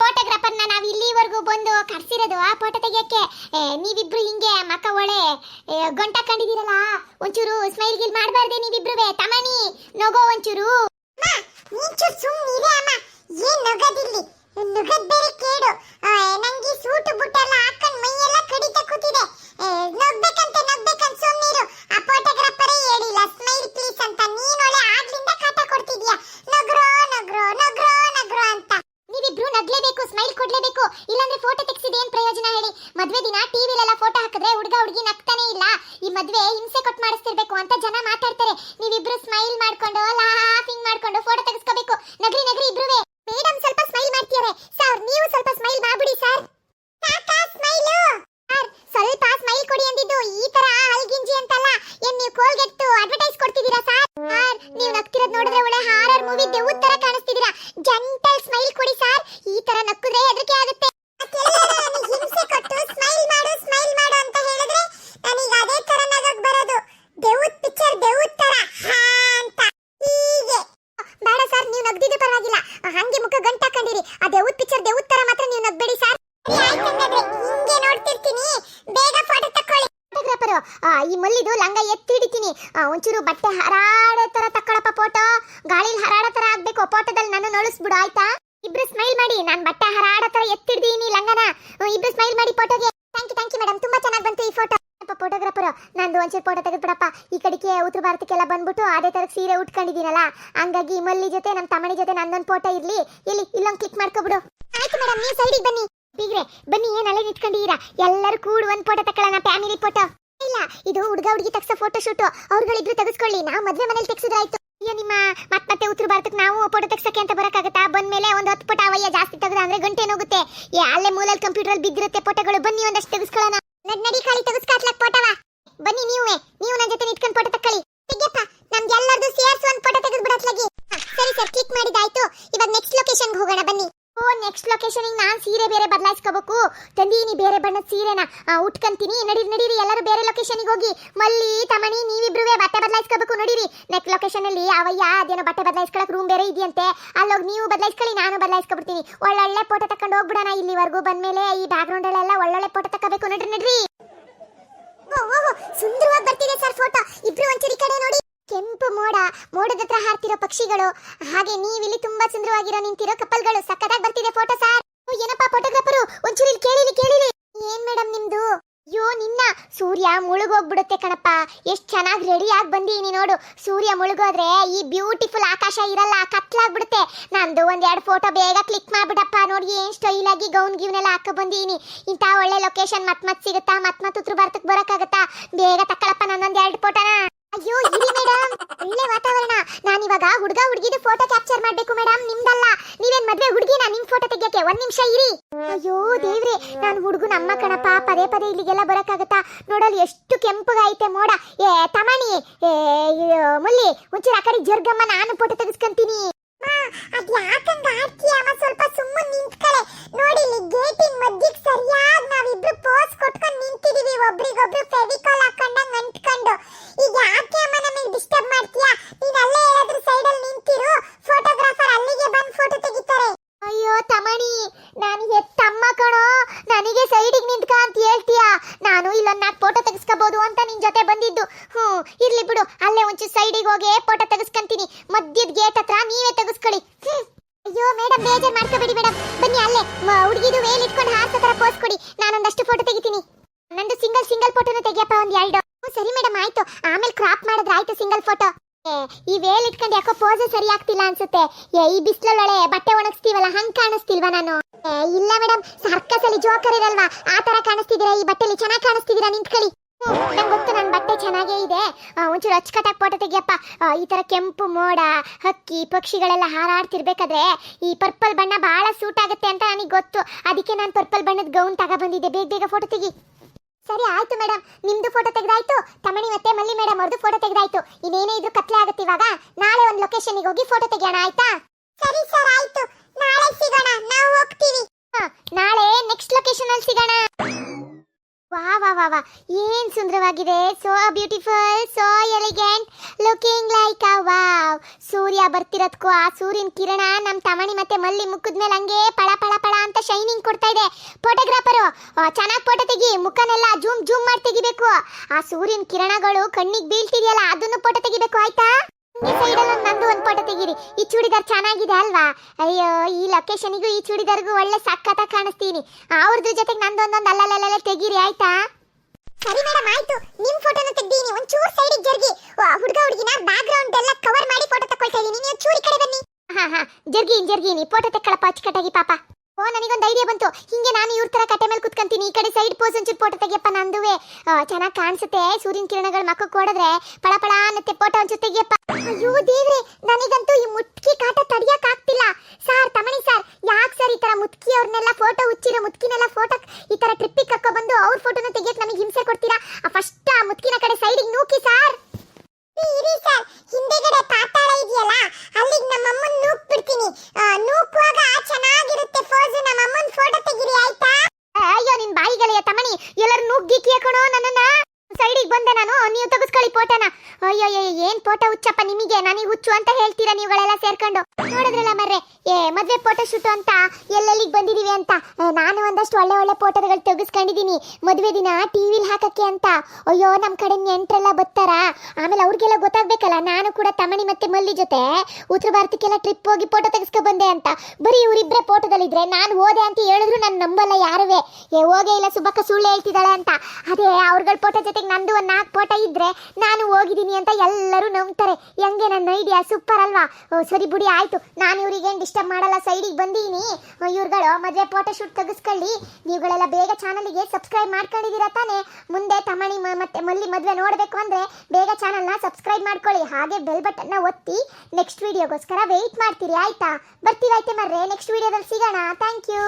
ಫೋಟೋಗ್ರಾಫರ್ನ ನಾವು ಇಲ್ಲಿವರೆಗೂ ಬಂದು ಕರ್ಸಿರೋದು ಆ ಫೋಟೋ ಏ, ನೀವಿಬ್ರು ಹಿಂಗೆ ಮಕ್ಕ ಒಳೆ ಗಂಟ ಕಂಡಿದ್ದೀರಲ್ಲ? ಒಂಚೂರು ಸ್ಮೈಲ್ ಗಿಲ್ ಮಾಡಬಾರ್ದೆ ನೀವಿಬ್ರುವೆ. ತಮಣಿ ನಗೋ ಒಂಚೂರು. ನೀಚೂರ್ ಸುಮ್ಮನಿರೆ ಅಮ್ಮ. ಏನ್ ನಗದಿಲ್ಲಿ? ನಗದ್ ಬೇರೆ ಕೇಡು ಆ, ನಂಗೆ ಈ ಸೂಟು ಬುಟ್ಟೆಲ್ಲ ಹಾಕೊಂಡ್ ಮೈಯೆಲ್ಲ ಕಡಿತ ಕೂತಿದೆ ಏ, ನಗ್ಬೇಕಂತೆ ನಗ್ಬೇಕಂತ ಸುಮ್ಮನಿರು ಆ ಫೋಟೋಗ್ರಾಫರೇ ಹೇಳಿಲ್ಲ ಸ್ಮೈಲ್ ಪ್ಲೀಸ್ ಅಂತ ನೀನೊಳೆ ಆಗ್ಲಿಂದ ಕಾಟ ಕೊಡ್ತಿದ್ಯಾ ನಗ್ರೋ ನಗ್ರೋ ನಗ್ರೋ ನಗ್ರೋ ಅಂತ ನೀವಿಬ್ರು ನಗ್ಲೇಬೇಕು ಸ್ಮೈಲ್ ಕೊಡ್ಲೇಬೇಕು ಇಲ್ಲಾಂದ್ರೆ ಫೋಟೋ ತೆಗ್ಸಿದ ಏನ್ ಪ್ರಯೋಜನ ಹೇಳಿ ಮದ್ವೆ ದಿನ ಟಿವಿಲೆಲ್ಲ ಫೋಟೋ ಹಾಕಿದ್ರೆ ಹುಡುಗ ಹುಡುಗಿ ನಗ್ತಾನೆ ಇಲ್ಲ ಈ ಮದ್ವೆ ಹಿಂಸೆ ಕೊಟ್ಟು ಮಾಡಿಸ್ತಿರ್ಬೇಕು ಅಂತ ಜನ ಮಾತಾಡ್ತಾರೆ ನೀವಿಬ್ರು ಸ್ಮೈಲ್ ಮಾಡ್ಕೊಂಡು ಲಾಫಿಂಗ್ ಮಾಡ್ಕೊಂಡು ಫೋಟೋ ತೆಗೆಸ್ಕೋಬೇಕು ನಗ್ರಿ ನಗ್ರಿ ಇಬ್ರುವೆ ಮೇಡಮ್ ಸ್ವಲ್ಪ ಸ್ಮೈಲ್ ಮಾಡ್ತಿದ್ದಾರೆ ಸರ್ ನೀವು ಸ್ವಲ್ಪ ಸ್ಮೈಲ್ ಮಾಡ್ಬಿಡಿ ಸರ್ ಸ್ಮೈಲು ಸರ್ ಸ್ವಲ್ಪ ಸ್ಮೈಲ್ ಕೊಡಿ ಅಂದಿದ್ದು ಈ ತರ ಹಲ್ಗಿಂಜಿ ಅಂತಲ್ಲ ಏನ್ ನೀವು ಕೋಲ್ಗೆಟ್ ಅಡ್ವರ್ಟೈಸ್ ಕೊಡ್ತಿದ್ದೀರಾ ಸರ್ ಸರ್ ನೀವು ನಗ್ತಿರೋದ್ ನೋಡಿದ್ರೆ ಒಳ್ಳೆ ಹಾರರ್ ಮೂವಿ ದೆವ್ವದ ತರ ಕಾಣಿಸ್ತಿದ್ದೀರಾ ಜಂಟಲ್ ಸ್ಮೈಲ್ ಕೊಡಿ ಸರ್ ಈ ತರ ನಕ್ಕಿದ್ರೆ ಹೆದರಿಕೆ ಆಗುತ್ತೆ ಮತ್ತೆಲ್ಲರೂ ನನಗೆ ಹಿಂಸೆ ಕೊಟ್ಟು ಸ್ಮೈಲ್ ಮಾಡು ಸ್ಮೈಲ್ ಮಾಡು ಅಂತ ಹೇಳಿದ್ರೆ ನನಗೆ ಅದೇ ತರ ನಗಕ್ ಬರೋದು ದೇವುದ್ ಪಿಕ್ಚರ್ ದೇವುದ್ ತರ ಹಾ ಅಂತ ಹೀಗೆ ಬೇಡ ಸರ್ ನೀವು ನಗ್ದಿದ್ದು ಪರವಾಗಿಲ್ಲ ಆ, ಹಂಗೆ ಮುಖ ಗಂಟ ಕಂಡಿರಿ ಆ ದೆವ್ವದ ಪಿಕ್ಚರ್ ದೆವ್ವದ ತರ ಮಾತ್ರ ನೀವು ನಗ್ಬೇಡಿ ಸರ್ ಸರಿ ಆಯ್ತು ಹಂಗಾದ್ರೆ ಹಿಂಗೆ ನೋಡ್ತಿರ್ತೀನಿ ಬೇಗ ಫೋಟೋ ತಕೊಳ್ಳಿ ಫೋಟೋಗ್ರಾಫರು ಈ ಮಲ್ಲಿದು ಲಂಗ ಎತ್ತಿ ಹಿಡಿತೀನಿ ಒಂಚೂರು ಬಟ್ಟೆ ಹರಾಡೋ ತರ ತಕ್ಕೊಳಪ್ಪ ಫೋಟೋ ಗಾಳಿಲಿ ಹರಾಡೋ ತರ ಆಗ್ಬೇಕು. ಫೋಟೋದಲ್ಲಿ ನಾನು ನೋಳಿಸ್ಬಿಡು, ಆಯ್ತಾ? ಇಬ್ರು ಸ್ಮೈಲ್ ಮಾಡಿ. ನಾನು ಬಟ್ಟೆ ಹರಾಡೋ ತರ ಎತ್ತಿಡ್ದೀನಿ ಲಂಗನ. ಇಬ್ರು ಸ್ಮೈಲ್ ಮಾಡಿ ಫೋಟೋಗೆ thank you thank you madam ತುಂಬಾ ಚೆನ್ನಾಗಿ ಬಂತು ಈ ಫೋಟೋ ಫೋಟೋಗ್ರಾಫರ್ ನಂದು ಒಂಚೂರು ಫೋಟೋ ತೆಗೆದ್ಬಿಡಪ್ಪ. ಈ ಕಡೆಗೆ ಉತ್ತರ ಭಾರತಕ್ಕೆಲ್ಲ ಬಂದ್ಬಿಟ್ಟು ಅದೇ ತರ ಸೀರೆ ಉಟ್ಕೊಂಡಿದ್ದೀನಲ್ಲ. ಹಂಗಾಗಿ ಮಲ್ಲಿ ಜೊತೆ ನಮ್ಮ ತಮ್ಮನಿ ಜೊತೆ ನಂದೊಂದು ಫೋಟೋ ಇರ್ಲಿ. ಇಲ್ಲಿ, ಇಲ್ಲೊಂದು ಕ್ಲಿಕ್ ಮಾಡ್ಕೊಬಿಡು. ಆಯ್ತು ಮೇಡಮ್ ನೀವು ಸೈಡಿಗೆ ಬನ್ನಿ. ಬೀಗ್ರೆ, ಬನ್ನಿ, ಏನ್ ನಿಂತ್ಕೊಂಡಿದ್ದೀರಾ? ಎಲ್ಲರೂ ಕೂಡ ಒಂದು ಫೋಟೋ ತಕೊಳ್ಳೋಣ ಫ್ಯಾಮಿಲಿ ಫೋಟೋ ಇಲ್ಲ, ಇದು ಹುಡುಗ ಹುಡುಗಿ ತೆಗ್ಸೋ ಫೋಟೋ ಶೂಟ್ ಅವ್ರುಗಳಿಬ್ರು ತೆಗೆಸ್ಕೊಳ್ಳಿ. ನಾ ಮದ್ವೆ ಮನೇಲಿ ತೆಗ್ಸಿದ್ರಾಯ್ತು ಅಯ್ಯೋ, ನಿಮ್ಮ ಮತ್ ಮತ್ತೆ ಉತ್ತರ ಭಾರತಕ್ಕೆ ನಾವು ಫೋಟೋ ತೆಗ್ಸಕ್ಕೆ ಅಂತ ಬರಕ್ಕಾಗತ್ತಾ? ಬಂದ್ಮೇಲೆ ಒಂದು ಹತ್ತು ಪುಟ ಅವಯ್ಯ ಜಾಸ್ತಿ ತೆಗೆದ ಅಂದ್ರೆ ಗಂಟೆ ಹೋಗುತ್ತೆ ಏ, ಅಲ್ಲೇ ಮೂಲಲ್ಲಿ ಕಂಪ್ಯೂಟರ್ ಬಿದ್ದಿರುತ್ತೆ ಫೋಟೋಗಳು ಬನ್ನಿ, ಒಂದಷ್ಟು ತೆಗೆಸ್ಕೊಳ್ಳೋಣ. ನಡ್, ನಡಿ, ಖಾಲಿ ತೆಗೆಸ್ಕಾತ್ಲಕ್ ಫೋಟೋವ ಬನ್ನಿ, ನೀವೇ. ನೀವು ನನ್ನ ಜೊತೆ ನಿಂತ್ಕೊಂಡು ಫೋಟೋ ತಕೊಳ್ಳಿ ತೆಗಿಯಪ್ಪ, ನಮ್ಗೆಲ್ಲರದು ಸೇರ್ಸಿ ಒಂದು ಫೋಟೋ ತೆಗೆದ್ಬಿಡತ್ಲಾಗಿ ಸರಿ, ಸರ್ ಕ್ಲಿಕ್ ಮಾಡಿದಾಯ್ತು ಇವಾಗ ನೆಕ್ಸ್ಟ್ ಲೊಕೇಶನ್ಗೆ ಹೋಗೋಣ, ಬನ್ನಿ. ನೆಕ್ಸ್ಟ್ ಲೊಕೇಶನಿಗೆ ನಾನು ಸೀರೆ ಬೇರೆ ಬದಲಾಯಿಸ್ಕೋಬೇಕು. ತಂದೀನಿ ಬೇರೆ ಬಣ್ಣದ ಸೀರೆನ ಉಟ್ಕಂತೀನಿ. ನಡೀರಿ ನಡೀರಿ, ಎಲ್ಲರೂ ಬೇರೆ ಲೊಕೇಶನಿಗೆ ಹೋಗಿ. ಮಲ್ಲಿ, ತಮಣಿ, ನೀವಿಬ್ರುವೆ ಬಟ್ಟೆ ಬದಲಾಯಿಸ್ಕೋಬೇಕು, ನೋಡಿರಿ. ನೆಕ್ಸ್ಟ್ ಲೊಕೇಶನ್ ಅಲ್ಲಿ, ಅವಯ್ಯ, ಅದೇನೋ ಬಟ್ಟೆ ಬದಲಾಯಿಸ್ಕೊಳಕ್ಕೆ ರೂಮ್ ಬೇರೆ ಇದೆಯಂತೆ. ಅಲ್ಲೋಗಿ ನೀವು ಬದಲಾಯಿಸ್ಕೊಳ್ಳಿ, ನಾನು ಬದಲಾಯಿಸ್ಕೊಬಿಡ್ತೀನಿ. ಒಳ್ಳೊಳ್ಳೆ ಫೋಟೋ ತಕೊಂಡು ಹೋಗ್ಬಿಡೋಣ ಇಲ್ಲಿವರೆಗೂ ಬಂದಮೇಲೆ. ಈ ಬ್ಯಾಕ್ ಗ್ರೌಂಡ್ ಅಲ್ಲೆಲ್ಲ ಒಳ್ಳೊಳ್ಳೆ ಫೋಟೋ ತಕೋಬೇಕು ನೋಡ್ರಿ, ನಡ್ರಿ. ಸುಂದರವಾಗಿ ಬರ್ತಿದೆ ಸರ್ ಫೋಟೋ ಇಬ್ರು ಒಂಚೂರಿ ಕಡೆ ನೋಡಿ. ಕೆಂಪು ಮೋಡ, ಮೋಡದ ಹತ್ರ ಹಾರ್ತಿರೋ ಪಕ್ಷಿಗಳು. ಹಾಗೆ ನೀವಿಲ್ಲಿ ತುಂಬಾ ಸುಂದರವಾಗಿರೋ ನಿಂತಿರೋ ಕಪಲ್ಗಳು. ಸಕ್ಕತ್ತಾಗಿ ಬರ್ತಿದೆ ಫೋಟೋ ಸರ್ ಏನಪ್ಪ ಫೋಟೋಗ್ರಾಫರ್ ಒಂಚೂರು ಕೇಳಿಲಿ ಕೇಳಿಲಿ ಏನ್ ಮೇಡಮ್ ನಿಮ್ದು? ಅಯ್ಯೋ, ನಿನ್ನ. ಸೂರ್ಯ ಮುಳುಗೋಗ್ಬಿಡುತ್ತೆ ಕಣಪ್ಪ. ಎಷ್ಟ್ ಚೆನ್ನಾಗಿ ರೆಡಿ ಆಗಿ ಬಂದೀನಿ ನೋಡು. ಸೂರ್ಯ ಮುಳುಗೋದ್ರೆ ಈ ಬ್ಯೂಟಿಫುಲ್ ಆಕಾಶ ಇರಲ್ಲ, ಕತ್ಲಾಗ್ಬಿಡುತ್ತೆ. ನಂದು ಒಂದ್ ಎರಡು ಫೋಟೋ ಬೇಗ ಕ್ಲಿಕ್ ಮಾಡ್ಬಿಡಪ್ಪ ನೋಡಿ ಏನ್ ಸ್ಟೈಲ್ ಆಗಿ ಗೌನ್ ಗಿವ್ನೆಲ್ಲ ಹಾಕ ಬಂದೀನಿ. ಇಂಥ ಒಳ್ಳೆ ಲೊಕೇಶನ್ ಮತ್ ಮತ್ ಸಿಗುತ್ತಾ? ಮತ್ ಮತ್ ಉತ್ತರ ಭಾರತಕ್ಕೆ ಬರಕ್ಕಾಗತ್ತಾ ಬೇಗ ತಕ್ಕಳಪ್ಪ ನನ್ನೊಂದ್ ಎರಡು ಫೋಟೋನ ನಾನಿವಾಗ ಹುಡುಗ ಹುಡುಗಿದು ಫೋಟೋ ಕ್ಯಾಪ್ಚರ್ ಮಾಡ್ಬೇಕು ಮೇಡಮ್ ನಿಮ್ದಲ್ಲ. ನೀವೇನ್ ಮದ್ವೆ ಹುಡುಗಿನ? ನಿಮ್ ಫೋಟೋ ತೆಗಿಯಕ್ಕೆ. ಒಂದ್ ನಿಮಿಷ ಇರಿ. ಅಯ್ಯೋ ದೇವ್ರೆ, ನಾನು ಹುಡುಗನ ಅಮ್ಮ ಕಣಪ್ಪ. ಪದೇ ಪದೇ ಇಲ್ಲಿಗೆಲ್ಲ ಬರಕ್ಕಾಗತ್ತಾ? ನೋಡಲು ಎಷ್ಟು ಕೆಂಪುಗೈತೆ ಮೋಡ. ಏ, ತಮಣಿ. ಏ ಮುಲ್ಲಿ, ಒಂಚೂರು ಆ ಕಡೆ ಜರ್ಗಮ್ಮ, ನಾನು ಫೋಟೋ ತೆಗಿಸ್ಕೊಂತೀನಿ. ಅದ್ ಯಾಕಂಗ ಆಡ್ತೀಯ ಸ್ವಲ್ಪ ಸುಮ್ಮನೆ ನಿಂತ್ಕಳೆ. ನೋಡಿ ಇಲ್ಲಿ ಗೇಟಿನ್ ಮಧ್ಯಕ್ಕೆ ಸರಿಯಾಗಿ ನಾವಿಬ್ರು ಪೋಸ್ ಕೊಟ್ಕೊಂಡು ನಿಂತಿದೀವಿ ಒಬ್ರಿಗೊಬ್ರು ಫೆವಿಕಾಲ್ ಹಾಕೊಂಡಂಗ್ ಅಂಟ್ಕೊಂಡು ಈಗ ಯಾಕೆ ಅಮ್ಮ ನಮಗೆ ಡಿಸ್ಟರ್ಬ್ ಮಾಡ್ತೀಯಾ ನೀನ್ ಅಲ್ಲೇ ಏನಾದ್ರೂ ಸೈಡಲ್ಲಿ ನಿಂತಿರು ಫೋಟೋಗ್ರಾಫರ್ ಅಲ್ಲಿಗೆ ಬಂದು ಫೋಟೋ ತೆಗಿತಾರೆ ಅಯ್ಯೋ ತಮಣಿ ನಾನು ಹೆತ್ತಮ್ಮ ಕಣೋ ನನಗೆ ಸೈಡಿಗೆ ನಿಂತ್ಕ ಅಂತ ಹೇಳ್ತೀಯಾ ನಾನು ಇಲ್ಲೊಂದು ನಾಲ್ಕು ಫೋಟೋ ತೆಗಿಸ್ಕೋಬಹುದು ಅಂತ ನಿನ್ ಜೊತೆ ಬಂದಿದ್ದು ಹ್ಞೂ ಇರ್ಲಿ ಬಿಡು ಅಲ್ಲೇ ಒಂಚೂರು ಸೈಡಿಗೆ ಹೋಗಿ ಫೋಟೋ ತೆಗಿಸ್ಕೊಂತೀನಿ ಮಧ್ಯದ ಗೇಟ್ ಹತ್ರ ನೀವೇ ತೆಗಿಸ್ಕೊಳ್ಳಿ ಹ್ಮ್. ಅಯ್ಯೋ ಮೇಡಮ್ ಬೇಜಾರ್ ಮಾಡ್ಕೋಬೇಡಿ ಮೇಡಮ್ ಬನ್ನಿ ಅಲ್ಲೇ ಹುಡುಗಿದು ವೇಲ್ ಇಟ್ಕೊಂಡು ಹಾಸೋ ತರ ಪೋಸ್ ಕೊಡಿ. ನಾನೊಂದಷ್ಟು ಫೋಟೋ ತೆಗಿತೀನಿ. ನಂದು ಸಿಂಗಲ್ ಸಿಂಗಲ್ ಫೋಟೋನ ತೆಗಿಯಪ್ಪ ಒಂದ್ ಎರಡು. ಸರಿ ಮೇಡಮ್ ಆಯ್ತು. ಆಮೇಲೆ ಕ್ರಾಪ್ ಮಾಡಿದ್ರೆ ಆಯ್ತು ಸಿಂಗಲ್ ಫೋಟೋ ಈ ವೇಲ್ ಇಟ್ಕೊಂಡು ಯಾಕೋ ಪೋಸ್ ಸರಿ ಆಗ್ತಿಲ್ಲ ಅನ್ಸುತ್ತೆ. ಈ ಬಿಸಿಲೊಳಗೆ ಬಟ್ಟೆ ಒಣಗಿಸ್ತೀವಲ್ಲ, ಹಂಗ್ ಕಾಣಿಸ್ತಿಲ್ವಾ ನಾನು? ಇಲ್ಲ ಮೇಡಮ್ ಸರ್ಕಸ್ ಅಲ್ಲಿ ಜೋಕರ್ ಇರಲ್ವಾ? ಆ ತರ ಕಾಣಿಸ್ತಿದೀರಾ ಈ ಬಟ್ಟೆಲಿ ಚೆನ್ನಾಗಿ ಕಾಣಿಸ್ತಿದೀರಾ ನಿಂತ್ಕೊಳ್ಳಿ. ನಂಗ್ ಗೊತ್ತು ನನ್ನ ಬಟ್ಟೆ ಚೆನ್ನಾಗೇ ಇದೆ. ಒಂಚೂರು ಅಚ್ಚುಕಟ್ಟಾಗಿ ಫೋಟೋ ತೆಗಿಯಪ್ಪ. ಈ ತರ ಕೆಂಪು ಮೋಡ, ಹಕ್ಕಿ, ಪಕ್ಷಿಗಳೆಲ್ಲ ಹಾರಾಡ್ತಿರ್ಬೇಕಾದ್ರೆ ಈ ಪರ್ಪಲ್ ಬಣ್ಣ ಭಾಳ ಸೂಟ್ ಆಗುತ್ತೆ ಅಂತ ನನಗೆ ಗೊತ್ತು. ಅದಕ್ಕೆ ನಾನು ಪರ್ಪಲ್ ಬಣ್ಣದ ಗೌನ್ ತಗೊಬಂದಿದ್ದೆ ಬೇಗ ಬೇಗ ಫೋಟೋ ತೆಗಿ. ಸರಿ, ಆಯ್ತು ಮೇಡಮ್ ನಿಮ್ದು ಫೋಟೋ ತೆಗೆದಾಯ್ತು. ತಮಣಿ ಮತ್ತೆ ಮಲ್ಲಿ ಮೇಡಮ್ ಅವ್ರದ್ದು ಫೋಟೋ ತೆಗೆದಾಯ್ತು. ಇನ್ನೇನೇ ಇದ್ರು ಕತ್ಲೆ ಆಗುತ್ತೆ ಇವಾಗ. ನಾಳೆ ಒಂದು ಲೊಕೇಶನ್ಗೆ ಹೋಗಿ ಫೋಟೋ ತೆಗಿಯೋಣ, ಆಯ್ತಾ? ಸರಿ, ಸರ್, ಆಯ್ತು. ನಾಳೆ ಸಿಗೋಣ. ನಾವು ಹೋಗ್ತೀವಿ. ನಾಳೆ ನೆಕ್ಸ್ಟ್ ಲೊಕೇಶನ್ ಅಲ್ಲಿ ಸಿಗೋಣ. ವಾ ವಾ ವಾ ವಾ. ಏನ್ ಸುಂದರವಾಗಿದೆ. So beautiful so elegant looking like a wow ಸೂರ್ಯ ಬರ್ತಿರೋದಕ್ಕೂ ಆ ಸೂರ್ಯನ ಕಿರಣ ನಮ್ಮ ತಮಣಿ ಮತ್ತೆ ಮಲ್ಲಿ ಮುಕ್ಕದ ಮೇಲೆ ಹಂಗೆ ಪಳ ಪಳ ಪಳ ಅಂತ ಶೈನಿಂಗ್ ಕೊಡ್ತಾ ಇದೆ. ಫೋಟೋಗ್ರಾಫರು ಚೆನ್ನಾಗಿ ಫೋಟೋ ತೆಗಿ. ಮುಖನೆಲ್ಲ ಜೂಮ್ ಜೂಮ್ ಮಾಡಿ ತೆಗಿಬೇಕು. ಆ ಸೂರ್ಯನ ಕಿರಣಗಳು ಕಣ್ಣಿಗೆ ಬೀಳ್ತಿದೆಯಲ್ಲ, ಅದನ್ನು ಫೋಟೋ ತೆಗಿಬೇಕು, ಆಯ್ತಾ? ಅಲ್ಲಿ ನಂದು ಒಂದು ಫೋಟೋ ತೆಗೀರಿ. ಈ ಚೂಡಿದಾರ್ ಚೆನ್ನಾಗಿದೆ ಅಲ್ವಾ? ಅಯ್ಯೋ, ಈ ಲೊಕೇಶನಿಗೂ ಈ ಚೂಡಿದಾರ್ಗೂ ಒಳ್ಳೆ ಸಕ್ಕತ್ತ ಕಾಣಿಸ್ತೀನಿ. ಅವ್ರದ್ರ ಜೊತೆಗೆ ನಂದೊಂದೊಂದು ಅಲ್ಲಲ್ಲಲ್ಲ ತೆಗೀರಿ, ಆಯ್ತಾ? ಸರಿ ಮೇಡಮ್, ಆಯ್ತು. ನಿಮ್ ಫೋಟೋನ ತೆಗ್ದೀನಿ. ಒಂಚೂರು ಸೈಡಿಗೆ ಜರ್ಗಿ. ಹುಡುಗ ಹುಡುಗಿನ ಬ್ಯಾಕ್ ಗ್ರೌಂಡ್ ಎಲ್ಲ ಕವರ್ ಮಾಡಿ ಫೋಟೋ ತಕೊಳ್ತಾ ಇದೀನಿ. ನೀವು ಚೂರಿ ಕಡೆ ಬನ್ನಿ. ಹಾ ಹಾ. ಜರ್ಗಿನ್, ಜರ್ಗಿನಿ ಫೋಟೋ ತೆಕ್ಕಳಪ್ಪ, ಅಚ್ಚುಕಟ್ಟಾಗಿ ಪಾಪ. ಓ, ನನಗೊಂದು ಐಡಿಯಾ ಬಂತು. ಹಿಂಗೆ ನಾನು ಇವ್ರ ತರ ಕಟ್ಟೆ ಮೇಲೆ ಕುತ್ಕೊಂತೀನಿ. ಈ ಕಡೆ ಸೈಡ್ ಪೋಸ್ ಒಂಚೂರು ಫೋಟೋ ತೆಗಿಯಪ್ಪ ನಂದುವೆ. ಚೆನ್ನಾಗಿ ಕಾಣಿಸುತ್ತೆ. ಸೂರ್ಯನ ಕಿರಣಗಳು ಮಕ್ಕಕ್ಕೆ ಹೊಡೆದ್ರೆ ಪಳ ಪಳ ಅನ್ನತ್ತೆ ಫೋಟೋ ಒಂಚೂರು ತೆಗಿಯಪ್ಪ. ಅಯ್ಯೋ, ದೇವ್ರೆ, ನನಗಂತೂ ಈ ಮುಟ್ಕಿ ಕಾಟ ತಡಿಯಕ್ ಆಗ್ತಿಲ್ಲ. ಸಾರ್ ತಮಣಿ ಸಾರ್, ಯಾಕೆ ಸರ್ ಈ ತರ ಮುತ್ಕಿ ಅವ್ರನ್ನೆಲ್ಲ ಫೋಟೋ ಹುಚ್ಚಿರೋ ಮುತ್ಕಿನೆಲ್ಲ ಫೋಟೋ ಈ ತರ ಟ್ರಿಪ್ಪಿಗೆ ಕರ್ಕೊ ಬಂದು ಅವ್ರ ಫೋಟೋನ ತೆಗಿಯಕ್ ನಮಗೆ ಹಿಂಸೆ ಕೊಡ್ತೀರಾ? ಫಸ್ಟ್ ಆ ಮುತ್ಕಿನ ಕಡೆ ಸೈಡಿಗೆ ನೂಕಿ ಸಾರ್. ಇರಿ ಸರ್, ಹಿಂದೆಗಡೆ ಪಾತಾಳ ಇದೆಯಲ್ಲ, ಅಲ್ಲಿಗೆ ನಮ್ಮ ಅಮ್ಮನ್ ನೂಕ್ ಬಿಡ್ತೀನಿ ನೂಕುವಾಗ ಚೆನ್ನಾಗಿರುತ್ತೆ ಫೋಸ್ ನಮ್ಮ ಅಮ್ಮನ್ ಫೋಟೋ ತೆಗಿರಿ ಆಯ್ತಾ ಅಯ್ಯೋ ನಿನ್ ಬಾಯಿಗಳೆಯ ತಮಣಿ ಎಲ್ಲರೂ ನುಗ್ಗಿ ಕಣೋ ನನ್ನನ್ನ. ಸೈಡಿಗೆ ಬಂದೆ ನಾನು. ನೀವು ತೆಗೆಸ್ಕೊಳ್ಳಿ ಫೋಟೋನ ಅಯ್ಯೋ ಏನ್ ಫೋಟೋ ಹುಚ್ಚಪ್ಪ ನಿಮಗೆ? ನನಗೆ ಹುಚ್ಚು ಅಂತ ಹೇಳ್ತೀರಾ ನೀವುಗಳೆಲ್ಲ ಸೇರ್ಕೊಂಡು? ನೋಡಿದ್ರಲ್ಲ ಮರ್ರೆ. ಏ, ಮದ್ವೆ ಫೋಟೋ ಶೂಟ್ ಅಂತ ಎಲ್ಲೆಲ್ಲಿಗೆ ಬಂದಿದೀವಿ ಅಂತ? ನಾನು ಒಂದಷ್ಟು ಒಳ್ಳೆ ಒಳ್ಳೆ ಫೋಟೋಗಳು ತೆಗೆಸ್ಕೊಂಡಿದೀನಿ. ಮದುವೆ ದಿನ ಟಿವಿಲಿ ಹಾಕಕ್ಕೆ ಅಂತ. ಅಯ್ಯೋ ನಮ್ಮ ಕಡೆ ನೆಂಟ್ರೆಲ್ಲ ಬರ್ತಾರ? ಆಮೇಲೆ ಅವ್ರಿಗೆಲ್ಲ ಗೊತ್ತಾಗ್ಬೇಕಲ್ಲ, ನಾನು ಕೂಡ ತಮಣಿ ಮತ್ತೆ ಮಲ್ಲಿ ಜೊತೆ ಉತ್ತರ ಭಾರತಕ್ಕೆಲ್ಲ ಟ್ರಿಪ್ ಹೋಗಿ ಫೋಟೋ ತೆಗೆಸ್ಕೊ ಬಂದೆ ಅಂತ. ಬರೀ ಇವರಿಬ್ಬರೇ ಫೋಟೋದಲ್ಲಿದ್ರೆ ನಾನು ಹೋದೆ ಅಂತ ಹೇಳಿದ್ರು ನಾನು ನಂಬಲ್ಲ ಯಾರುವೆ. ಏ, ಹೋಗೇ ಇಲ್ಲ ಸುಬಕ್ಕ ಸುಳ್ಳು ಹೇಳ್ತಿದ್ದಾಳೆ ಅಂತ. ಅದೇ, ಅವ್ರಗಳ ಫೋಟೋ ಜೊತೆಗೆ ನಂದು ಒಂದು ನಾಲ್ಕು ಫೋಟೋ ಇದ್ರೆ ನಾನು ಹೋಗಿದ್ದೀನಿ ಅಂತ ಎಲ್ಲರೂ ನಂಬ್ತಾರೆ. ಹೆಂಗೆ ನನ್ನ ಐಡಿಯಾ ಸೂಪರ್ ಅಲ್ವಾ? ಓ, ಸರಿ ಬಿಡಿ ಆಯ್ತು. ನಾನು ಇವರಿಗೆ ಡಿಸ್ಟರ್ಬ್ ಮಾಡಲ್ಲ ಸೈಡಿಗೆ ಬಂದೀನಿ. ಇವ್ರುಗಳು ಮದುವೆ ಫೋಟೋ ಶೂಟ್ ತೆಗೆಸ್ಕೊಳ್ಳಿ. ನೀವುಗಳೆಲ್ಲ ಬೇಗ ಚಾನಲ್ಗೆ ಸಬ್ಸ್ಕ್ರೈಬ್ ಮಾಡ್ಕೊಂಡಿದ್ದೀರಾ ತಾನೇ? ಮುಂದೆ ತಮಣಿ ಮತ್ತೆ ಮಲ್ಲಿ ಮದುವೆ ನೋಡಬೇಕು ಅಂದರೆ ಬೇಗ ಚಾನಲ್ನ ಸಬ್ಸ್ಕ್ರೈಬ್ ಮಾಡ್ಕೊಳ್ಳಿ. ಹಾಗೆ ಬೆಲ್ ಬಟನ್ನ ಒತ್ತಿ ನೆಕ್ಸ್ಟ್ ವಿಡಿಯೋಗೋಸ್ಕರ ವೆಯ್ಟ್ ಮಾಡ್ತೀರಿ ಆಯ್ತಾ? ಬರ್ತೀವಿ ಆಯ್ತೆ ಮರ್ರೆ. ನೆಕ್ಸ್ಟ್ ವಿಡಿಯೋದಲ್ಲಿ ಸಿಗೋಣ. Thank you